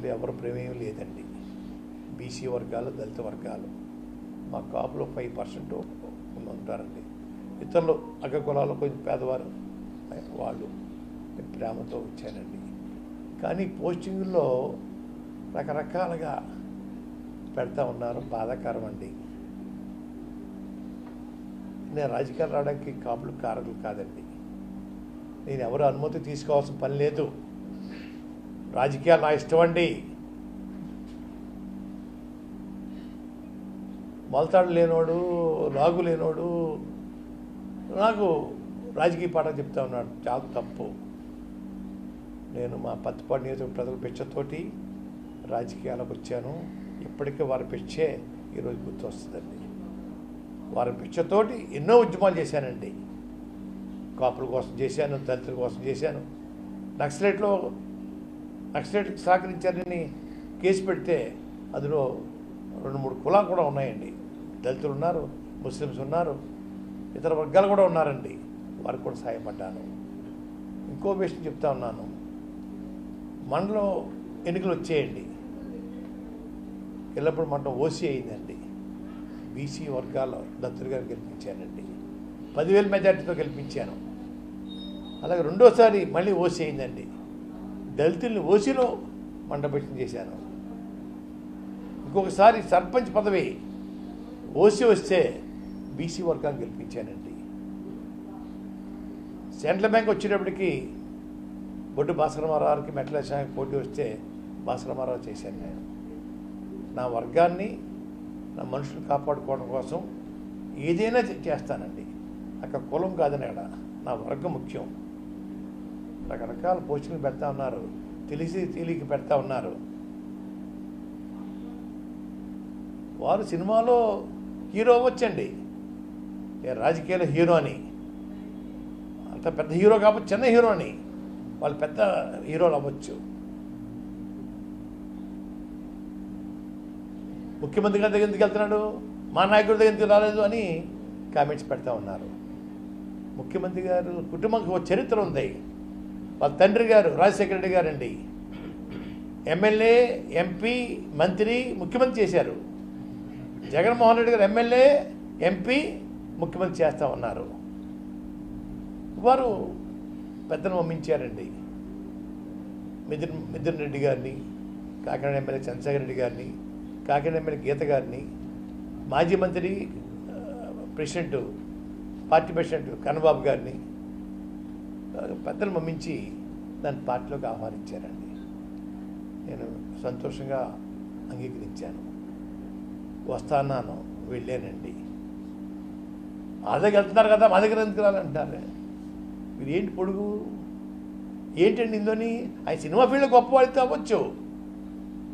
దీంట్లో ఎవరు ప్రమేయం లేదండి. బీసీ వర్గాలు దళిత వర్గాలు. మా కాపులో ఫైవ్ పర్సెంట్ ఉంటారండి ఇతరులు అగ్ర కులాలు కొంచెం పేదవారు వాళ్ళు ప్రేమతో వచ్చానండి కానీ పోస్టింగుల్లో రకరకాలుగా పెడతా ఉన్నారు. బాధాకరం అండి నేను రాజకీయాలు రావడానికి కాపులు కారకులు కాదండి. నేను ఎవరు అనుమతి తీసుకోవాల్సిన పని లేదు. రాజకీయాలు నా ఇష్టం అండి. మొలతాడు లేనోడు లాగు లేనోడు నాకు రాజకీయ పాఠం చెప్తా ఉన్నాడు. చాలా తప్పు. నేను మా పత్తిపాడు నియోజకవర్గ ప్రజల పిచ్చతోటి రాజకీయాలకు వచ్చాను. ఇప్పటికే వారి పిచ్చే ఈరోజు గుర్తొస్తుందండి. వారి పిచ్చతోటి ఎన్నో ఉద్యమాలు చేశానండి. కాపుల కోసం చేశాను దళితుల కోసం చేశాను. నక్సలైట్లో నక్సలైట్కి సహకరించారని కేసు పెడితే అందులో రెండు మూడు కులాలు కూడా ఉన్నాయండి. దళితులు ఉన్నారు ముస్లిమ్స్ ఉన్నారు ఇతర వర్గాలు కూడా ఉన్నారండి. వారికి కూడా సహాయపడ్డాను ఇంకో విషయం చెప్తా ఉన్నాను. మండలం ఎన్నికలు వచ్చేయండి. ఎల్లప్పుడు మండలం ఓసీ అయిందండి. బీసీ వర్గాల దత్తులు గారు గెలిపించానండి పదివేల మెజార్టీతో గెలిపించాను. అలాగే రెండోసారి మళ్ళీ ఓసీ అయిందండి. దళితుల్ని ఓసీలో మండపెట్టం చేశాను. ఇంకొకసారి సర్పంచ్ పదవి ఓసీ వస్తే బీసీ వర్గాన్ని గెలిపించానండి. సెంట్రల్ బ్యాంక్ వచ్చేటప్పటికి బొడ్డు భాస్కరమారావుకి శాఖ పోటీ వస్తే భాస్కరమారావు చేశాను నేను. నా వర్గాన్ని నా మనుషులు కాపాడుకోవడం కోసం ఏదైనా చేస్తానండి. అక్కడ కులం కాదని నా వర్గం ముఖ్యం. రకరకాల పోస్టులు పెడతా ఉన్నారు. తెలిసి తెలియక పెడతా ఉన్నారు. వారు సినిమాలో హీరో అవ్వచ్చండి. రాజకీయాల హీరో అని. అంత పెద్ద హీరో కాబట్టి చిన్న హీరో అని. వాళ్ళు పెద్ద హీరోలు అవ్వచ్చు. ముఖ్యమంత్రి గారి దగ్గర ఎందుకు వెళ్తున్నాడు? మా నాయకుడి దగ్గర ఎందుకు రాలేదు అని కామెంట్స్ పెడతా ఉన్నారు. ముఖ్యమంత్రి గారు కుటుంబంకి ఒక చరిత్ర ఉంది. వాళ్ళ తండ్రి గారు రాజశేఖర రెడ్డి గారండి. ఎమ్మెల్యే ఎంపీ మంత్రి ముఖ్యమంత్రి చేశారు. జగన్మోహన్ రెడ్డి గారు ఎమ్మెల్యే ఎంపీ ముఖ్యమంత్రి చేస్తూ ఉన్నారు. వారు పెద్దను పంపించారండి మిథున్ మిథున్ రెడ్డి గారిని కాకినాడ ఎమ్మెల్యే చంద్రశేఖర రెడ్డి గారిని కాకినాడ ఎమ్మెల్యే గీత గారిని మాజీ మంత్రి ఆ, ప్రెసిడెంట్ పార్టీ ప్రెసిడెంట్ కన్నబాబు గారిని పెద్దలు మమ్మించి దాని పార్టీలోకి ఆహ్వానించారండి. నేను సంతోషంగా అంగీకరించాను. వస్తాన్నాను వెళ్ళానండి. మా దగ్గర వెళ్తున్నారు కదా మా దగ్గర ఎందుకు రాలంటారు? మీరు ఏంటి పొడుగు? ఏంటండి ఇందుని ఆయన సినిమా ఫీల్డ్లో గొప్పవాడితే అవ్వచ్చు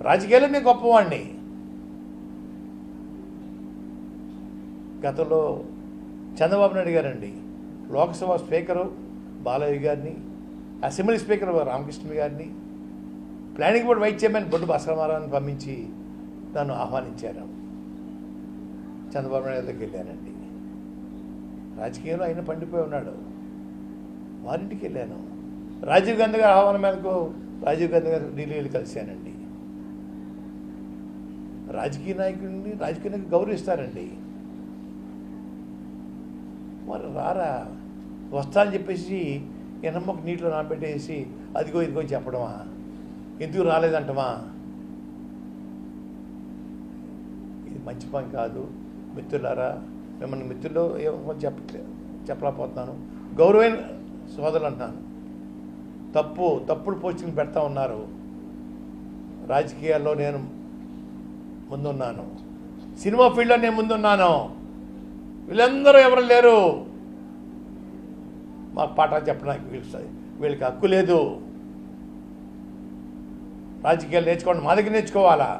రాజకీయాల్లో నేను గొప్పవాడిని. గతంలో చంద్రబాబు నాయుడు గారండి లోక్సభ స్పీకరు బాలయ్య గారిని అసెంబ్లీ స్పీకర్ రామకృష్ణ గారిని planning board vice chairman Boddu భాస్కరమారావుని పంపించి నన్ను ఆహ్వానించారు. చంద్రబాబు నాయుడు దగ్గరికి వెళ్ళానండి. రాజకీయంలో ఆయన పండిపోయి ఉన్నాడు. వారింటికి వెళ్ళాను. రాజీవ్ గాంధీ గారి ఆహ్వానం మేరకు రాజీవ్ గాంధీ గారు ఢిల్లీ వెళ్ళి కలిశానండి. రాజకీయ నాయకుడిని రాజకీయ నాయకుడు గౌరవిస్తారండి. మరి రారా? వస్తా అని చెప్పేసి ఎనమ్మకు నీటిలో నానబెట్టేసి అదిగో ఇదిగో చెప్పడమా? ఎందుకు రాలేదంటమా? ఇది మంచి పని కాదు. మిత్రులారా మిమ్మల్ని మిత్రులు ఏమో చెప్ప చెప్పలేకపోతున్నాను. గౌరవైన సోదరులు అంటున్నాను. తప్పు తప్పుడు పోస్టింగ్ పెడతా ఉన్నారు. రాజకీయాల్లో నేను ముందున్నాను. సినిమా ఫీల్డ్లో నేను ముందున్నాను. వీళ్ళందరూ ఎవరు లేరు? మాకు పాఠాలు చెప్పడానికి వీళ్ళకి వీళ్ళకి హక్కు లేదు. రాజకీయాలు నేర్చుకోండి మా దగ్గర నేర్చుకోవాలా?